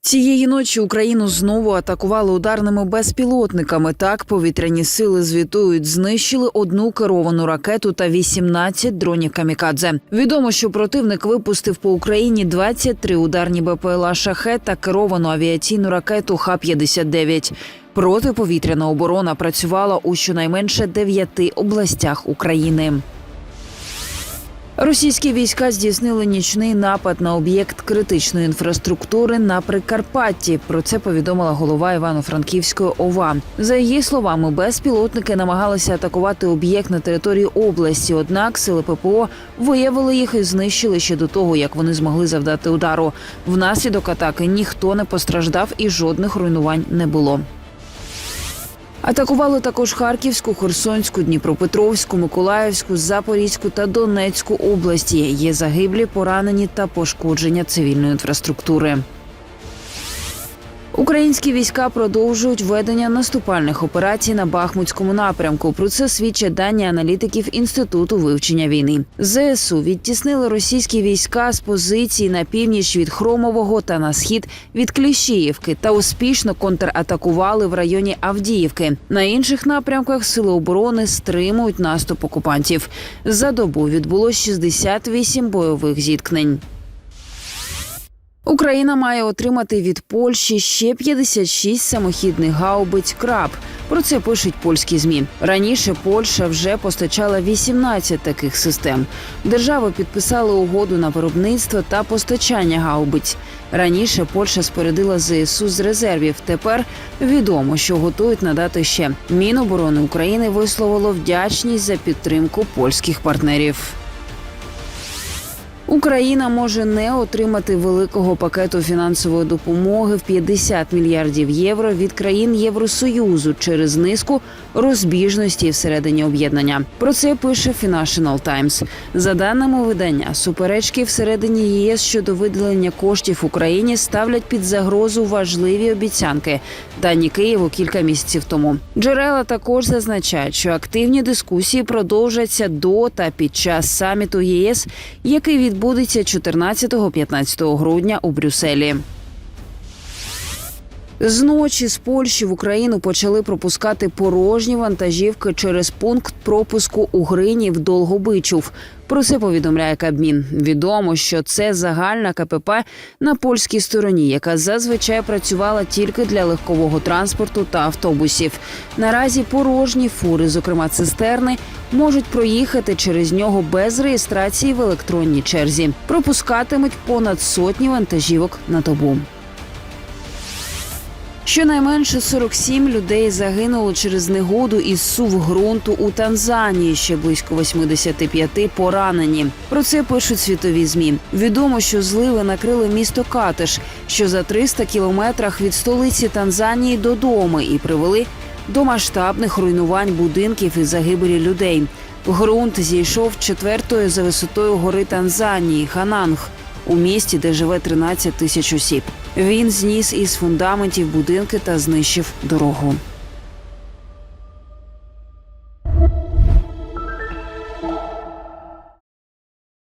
Цієї ночі Україну знову атакували ударними безпілотниками. Так повітряні сили звітують, знищили одну керовану ракету та 18 дронів камікадзе. Відомо, що противник випустив по Україні 23 ударні БПЛА шахет та керовану авіаційну ракету Х-59. Протиповітряна оборона працювала у щонайменше дев'яти областях України. Російські війська здійснили нічний напад на об'єкт критичної інфраструктури на Прикарпатті. Про це повідомила голова Івано-Франківської ОВА. За її словами, безпілотники намагалися атакувати об'єкт на території області. Однак сили ППО виявили їх і знищили ще до того, як вони змогли завдати удару. Внаслідок атаки ніхто не постраждав і жодних руйнувань не було. Атакували також Харківську, Херсонську, Дніпропетровську, Миколаївську, Запорізьку та Донецьку області. Є загиблі, поранені та пошкодження цивільної інфраструктури. Українські війська продовжують ведення наступальних операцій на Бахмутському напрямку. Про це свідчать дані аналітиків інституту вивчення війни. ЗСУ відтіснили російські війська з позицій на північ від Хромового та на схід від Кліщіївки та успішно контратакували в районі Авдіївки. На інших напрямках сили оборони стримують наступ окупантів. За добу відбулось 68 бойових зіткнень. Україна має отримати від Польщі ще 56 самохідних гаубиць краб. Про це пишуть польські змі. Раніше Польща вже постачала 18 таких систем. Держави підписали угоду на виробництво та постачання гаубиць. Раніше Польща спорядила ЗСУ з резервів. Тепер відомо, що готують надати ще. Міноборони України висловило вдячність за підтримку польських партнерів. Україна може не отримати великого пакету фінансової допомоги в 50 мільярдів євро від країн Євросоюзу через низку розбіжності всередині об'єднання. Про це пише Financial Times. За даними видання, суперечки всередині ЄС щодо виділення коштів Україні ставлять під загрозу важливі обіцянки, дані Києву кілька місяців тому. Джерела також зазначають, що активні дискусії продовжаться до та під час саміту ЄС, який відбудеться 14-15 грудня у Брюсселі. Зночі з Польщі в Україну почали пропускати порожні вантажівки через пункт пропуску у Гринів Долгобичув. Про це повідомляє Кабмін. Відомо, що це загальна КПП на польській стороні, яка зазвичай працювала тільки для легкового транспорту та автобусів. Наразі порожні фури, зокрема цистерни, можуть проїхати через нього без реєстрації в електронній черзі. Пропускатимуть понад сотні вантажівок на добу. Щонайменше 47 людей загинуло через негоду із сув ґрунту у Танзанії. Ще близько 85 поранені. Про це пишуть світові змі. Відомо, що зливи накрили місто Катеш, що за 300 кілометрах від столиці Танзанії додому, і привели до масштабних руйнувань будинків і загибелі людей. Ґрунт зійшов четвертою за висотою гори Танзанії Хананг у місті, де живе 13 тисяч осіб. Він зніс із фундаментів будинки та знищив дорогу.